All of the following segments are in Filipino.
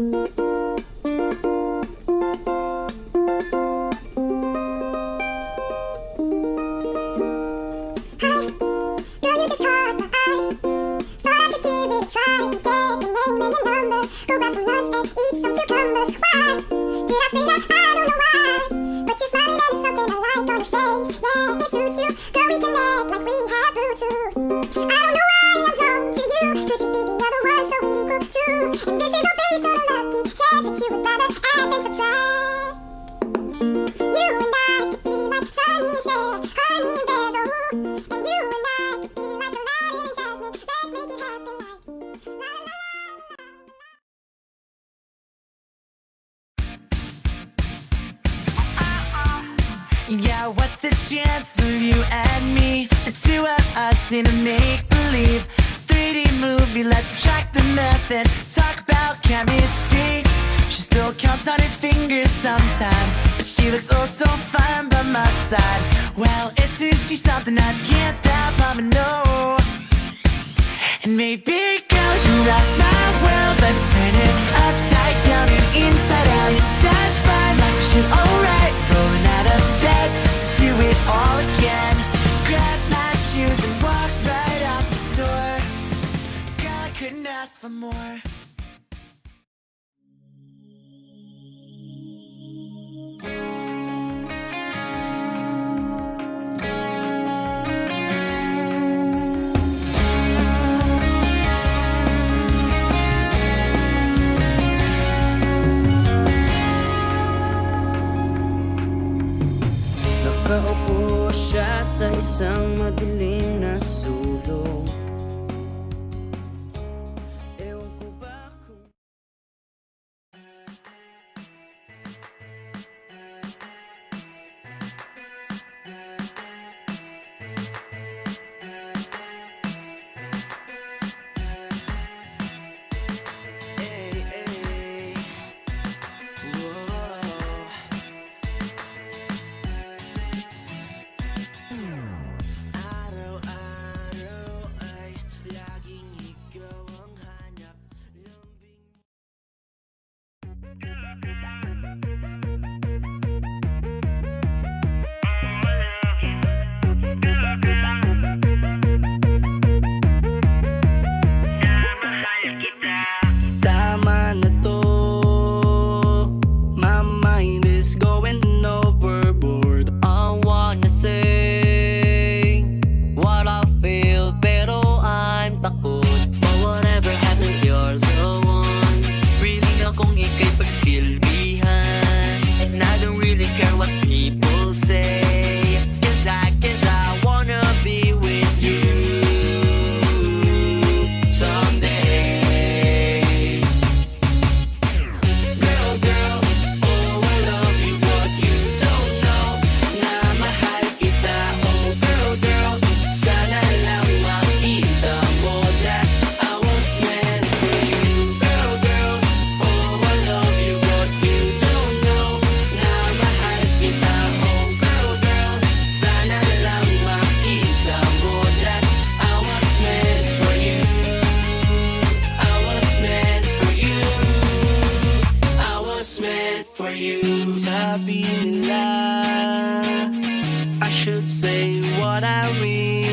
Música Yeah, what's the chance of you and me? The two of us in a make believe 3D movie, let's track the method. Talk about chemistry. She still counts on her fingers sometimes, but she looks oh so fine by my side. Well, it's soon she's something I just can't stop, I'ma know. And maybe, girl, you rock my world, but turn it upside down and inside out. You're just fine, like shit, alright, rolling out of bed it all again. Grab my shoes and walk right out the door. God, couldn't ask for more. should say what I mean.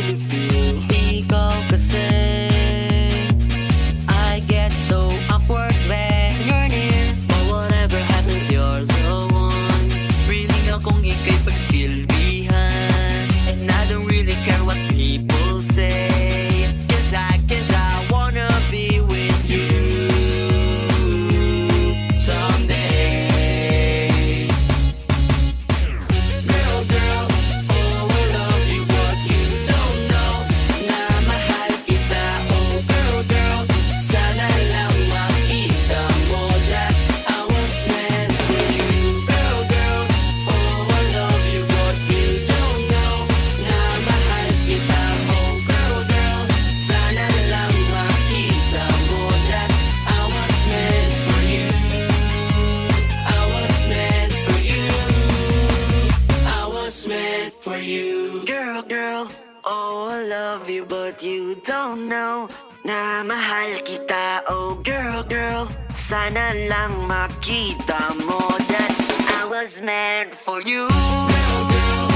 what you don't know Na mahal kita, oh girl, girl Sana lang makita mo That I was meant for you girl, girl.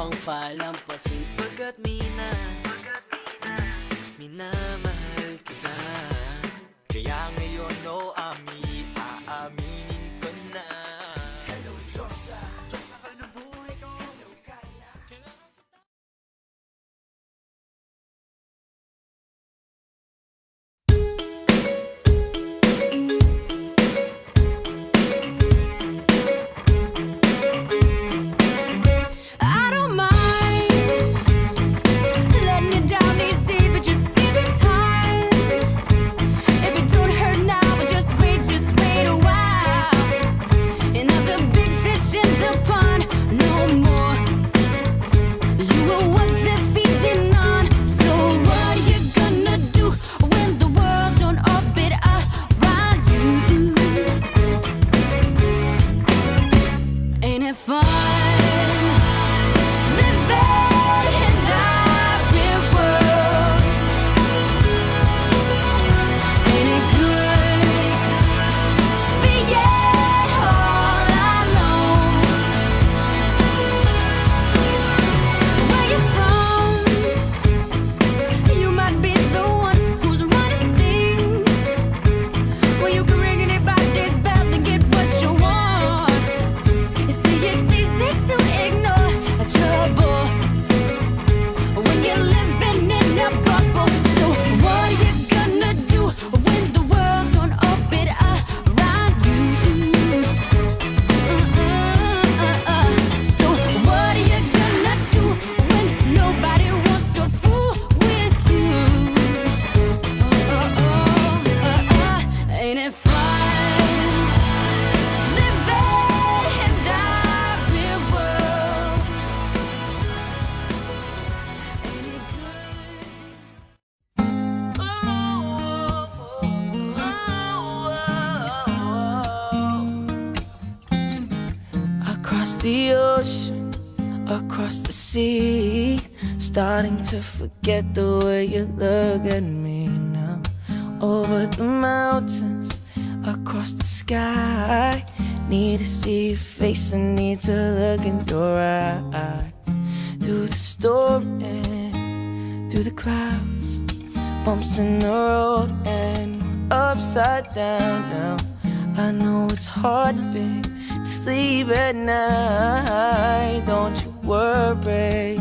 pang palampasin. starting to forget the way you look at me now. Over the mountains, across the sky. Need to see your face, and need to look in your eyes. Through the storm and through the clouds, bumps in the road and upside down now. I know it's hard, babe, to sleep at night. Don't you worry.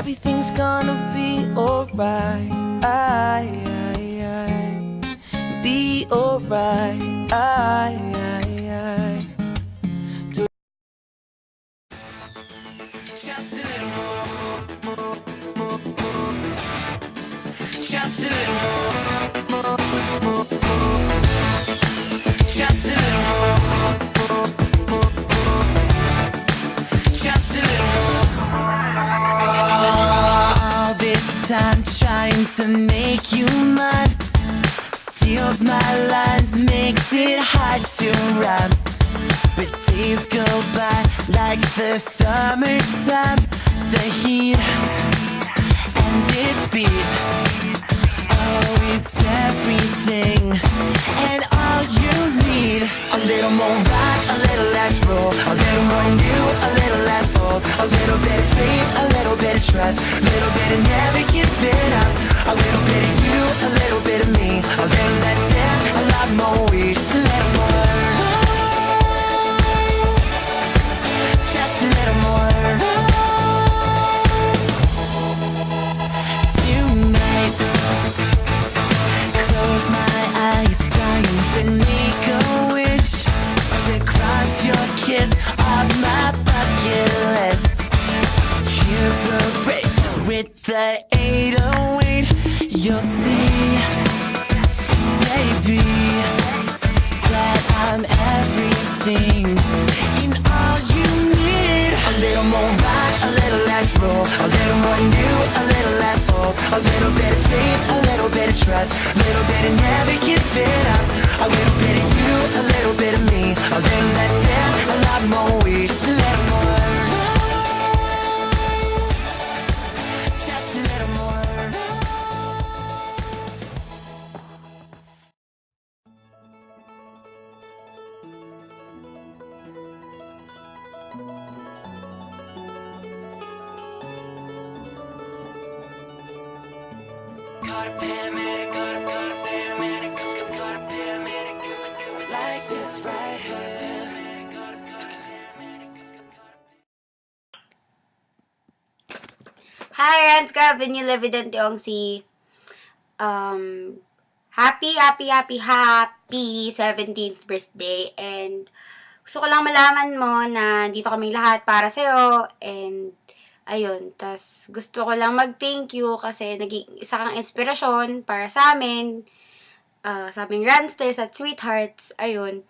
Everything's gonna be alright. I, I, I, be alright. Time trying to make you mine steals my lines, makes it hard to rhyme. But days go by like the summertime, the heat and this beat. It's everything and all you need. A little more a little less roll, a little more new, a little less old, a little bit of faith, a little bit of trust, little bit of never giving up, a little bit of you, a little bit of me, a little less a lot more just a little more. Just a little more. The 808. You'll see, baby, that I'm everything in all you need. A little more rock, a little less roll, a little more new, a little less old, a little bit of faith, a little bit of trust, a little bit of never giving up, a little Hi, Rans! Grabe niyo, Levident yung si... Um, happy, happy, happy, happy 17th birthday. And gusto ko lang malaman mo na dito kaming lahat para sa'yo. And ayun, tas gusto ko lang mag-thank you kasi naging isa kang inspirasyon para sa amin. ah, sa aming Ransters at Sweethearts. Ayun.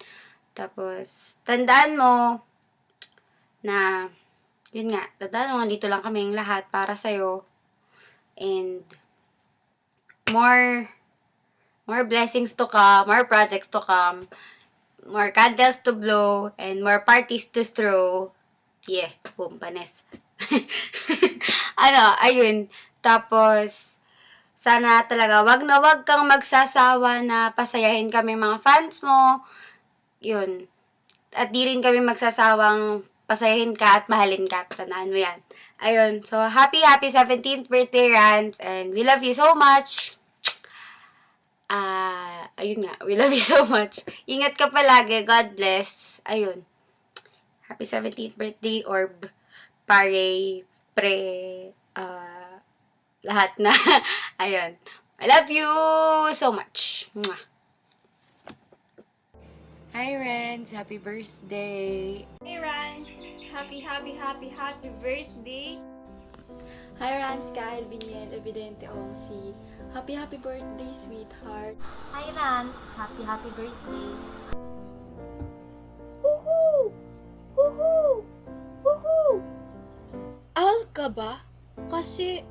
Tapos, tandaan mo na yun nga, tandaan mo, dito lang kaming lahat para sa'yo. And, more, more blessings to come, more projects to come, more candles to blow, and more parties to throw. Yeah, boom, panes. ano, ayun. Tapos, sana talaga, wag na wag kang magsasawa na pasayahin kami mga fans mo. Yun. At di rin kami magsasawang pasayahin ka at mahalin ka. Tandaan mo yan. Ayun. So, happy, happy 17th birthday, Rans. And we love you so much. Ah, ayun nga. We love you so much. Ingat ka palagi. God bless. Ayun. Happy 17th birthday, Orb. Pare, pre, ah, lahat na. Ayun. I love you so much. Mwah. Hi, Renz! Happy birthday! Hey Rans! Happy, happy, happy, happy birthday! Hi, Rans! Kyle Viniel, Evidente Ongsi. Happy, happy birthday, sweetheart! Hi Rans! Happy, happy birthday! Al ka ba? Kasi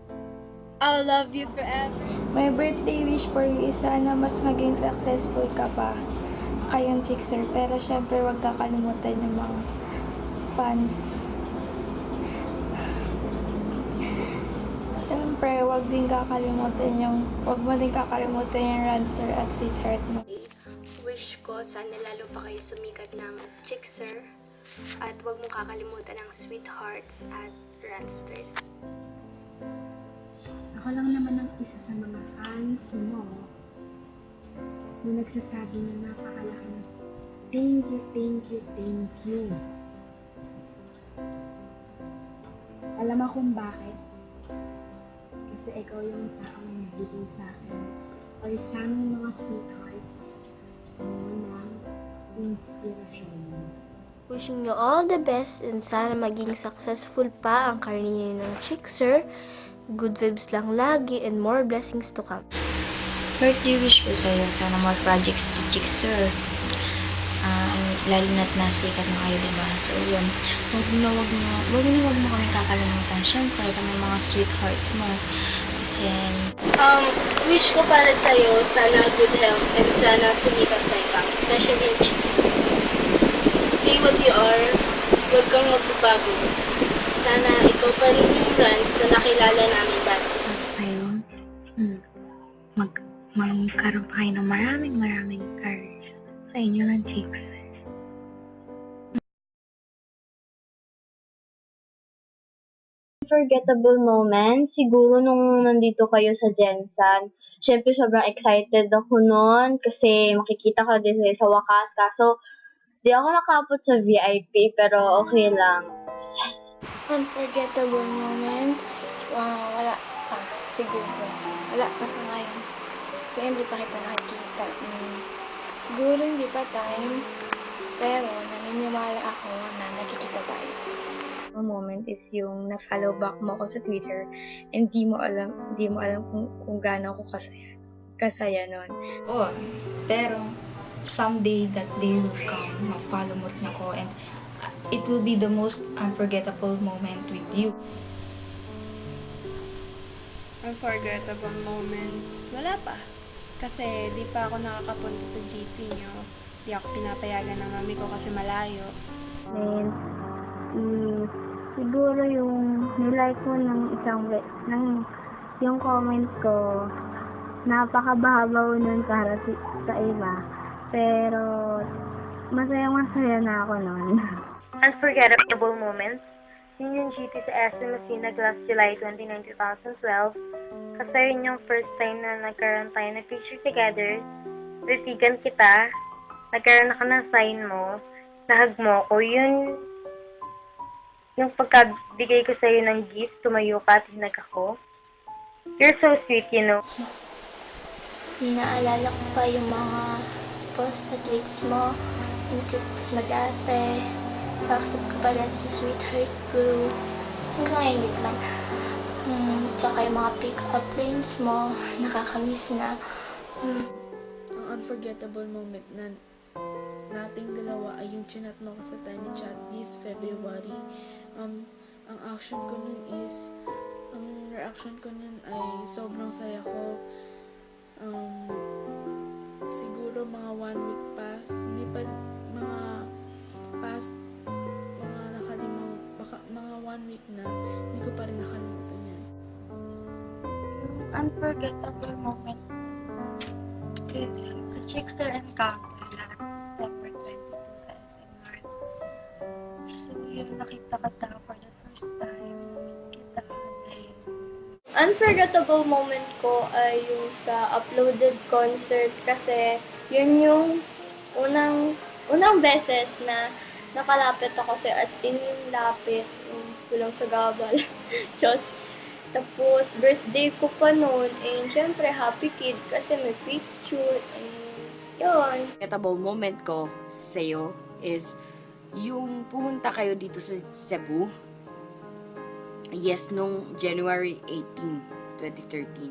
I'll love you forever. My birthday wish for you is sana mas maging successful ka pa kayong Chickser. Pero syempre, wag kakalimutan yung mga fans. Syempre, wag din kakalimutan yung, wag mo din kakalimutan yung Ranster at Sweetheart mo. Wish ko sana lalo pa kayo sumikat ng Chickser at huwag mong kakalimutan ng Sweethearts at Ransters. Ako lang naman ang isa sa mga fans mo na nagsasabi na napakalaking thank you, thank you, thank you. Alam mo kung bakit? Kasi ikaw yung taong nagbigay sa akin or sa aming mga sweethearts ng inspirasyon. Wishing you all the best and sana maging successful pa ang career ng Chickser. Good vibes lang lagi and more blessings to come. Birthday wish ko sa'yo. Sana more projects to Chickser. Ah, lalo na't nasikat na kayo, diba? So, yun. Huwag na, wag na, wag na, wag mo kami kakalimutan. Siyempre, kami mga sweethearts mo. Kasi, Um, wish ko para sa'yo, sana good health and sana sumikat na ikaw, especially in chicks. Stay what you are, huwag kang magbabago. Sana ikaw pa rin yung Rans na nakilala namin dati. kayo, hmm, mag, magkaroon pa kayo ng maraming maraming courage sa inyo ng chicks. Unforgettable moment, siguro nung nandito kayo sa Jensan. Siyempre, sobrang excited ako noon kasi makikita ko din sa wakas. Kaso, di ako nakapot sa VIP, pero okay lang. Unforgettable moments? Wow, wala pa. Siguro. Wala pa sa ngayon. Kasi hindi pa kita nakikita. Mm. Siguro hindi pa time. Pero naniniwala ako na nakikita tayo. Ang moment is yung na-follow back mo ako sa Twitter and di mo alam, di mo alam kung, kung gaano ako kasaya, kasaya nun. oh, pero, someday that day will come, ma-follow mo rin ako, and it will be the most unforgettable moment with you. Unforgettable moments, wala pa. Kasi di pa ako nakakapunta sa GC nyo. Di ako pinapayagan ng mami ko kasi malayo. And, mm, siguro yung nilike mo ng isang we- ng yung comment ko napakabahabaw nun para si, sa iba pero masayang masaya na ako nun. Unforgettable moments. Yun yung GT sa SM Masinag last July 29, 2012 kasi yun yung first time na nagkaroon tayo na picture together. Titigan kita. Nagkaroon ako ng sign mo nahag mo ko yun yung pagkabigay ko sa'yo ng gift, tumayo ka at hinag ako. You're so sweet, you know. Naalala ko pa yung mga post na tweets mo, yung tweets mo dati, bakit ka pa dati sa Sweetheart Glue, hanggang din lang. Hmm, tsaka yung mga pick-up lines mo, nakakamiss na. Hmm. Ang unforgettable moment na nating dalawa ay yung chinat mo ko sa tiny chat this February. Um, ang action ko nun is, ang reaction ko nun ay sobrang saya ko. Um, siguro mga one week pass, hindi pa, mga past, mga nakalimang, baka, mga one week na, hindi ko pa rin nakalimutan yan. Unforgettable moment is sa Chickster Encounter last December 22 sa SM North. So, yun, nakita ka ta for the first time. Unforgettable moment ko ay yung sa uploaded concert kasi yun yung unang unang beses na nakalapit ako sa as in yung lapit yung kulang sa gabal. Diyos. Tapos, birthday ko pa noon and syempre happy kid kasi may picture and yun. unforgettable moment ko sa'yo is yung pumunta kayo dito sa Cebu. Yes, nung January 18, 2013.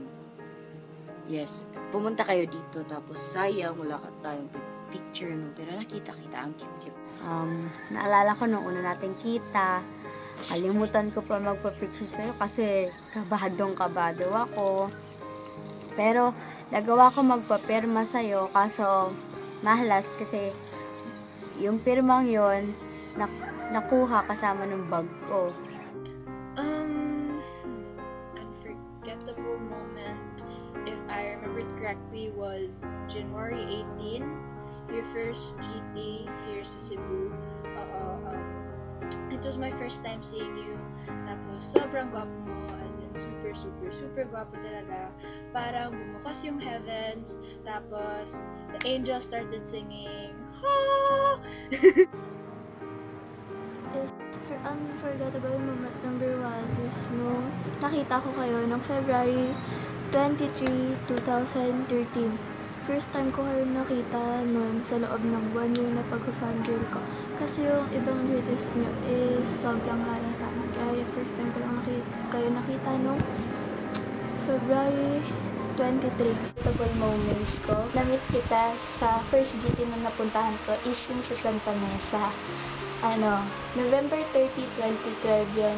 Yes, pumunta kayo dito tapos sayang wala ka tayong pic- picture nun pero nakita-kita ang cute-cute. Um, naalala ko nung una natin kita, kalimutan ko pa magpa-picture sa'yo kasi kabadong kabado ako. Pero, nagawa ko magpapirma sa'yo kaso mahalas kasi yung pirmang yon nak- nakuha kasama ng bag ko. First GT here sa Cebu. Oo, um, it was my first time seeing you. Tapos, sobrang gwapo mo. As in, super, super, super gwapo talaga. Parang bumukas yung heavens. Tapos, the angels started singing. Ha! is for unforgettable moment number one is nung nakita ko kayo noong February 23, 2013. First time ko kayo nakita noon sa loob ng one year na pag-fangirl ko. Kasi yung ibang duties nyo is sobrang hala sa akin. Kaya yung first time ko lang nakita, kayo nakita nung February 23. Notable moments ko. Namit kita sa first GT na napuntahan ko is yung sa Santa Mesa. Ano, November 30, 2012 yun.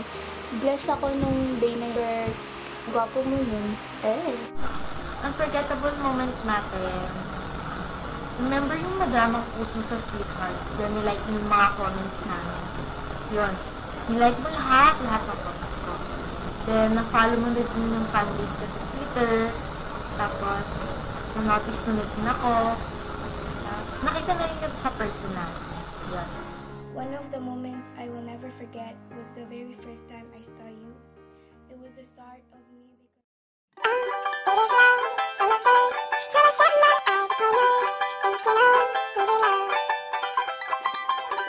Bless ako nung day na. Gwapo mo nun. Eh. Unforgettable moment natin. Remember yung madamang post mo sa Sweetheart? Then, nilike mo yung mga comments namin. Yun. Nilike mo lahat, lahat ng comments ko. Then, na-follow mo din yung fanbase ko sa Twitter. Tapos, na-notice mo din ako. Tapos, nakita na rin kita sa personal. Yun. One of the moments I will never forget was the very first time I saw you. It was the start of me becoming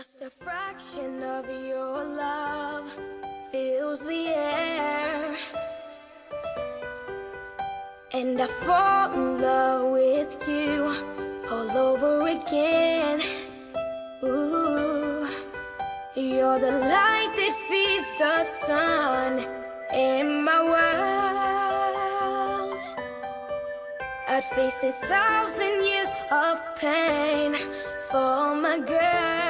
Just a fraction of your love fills the air. And I fall in love with you all over again. Ooh, you're the light that feeds the sun in my world. I'd face a thousand years of pain for my girl.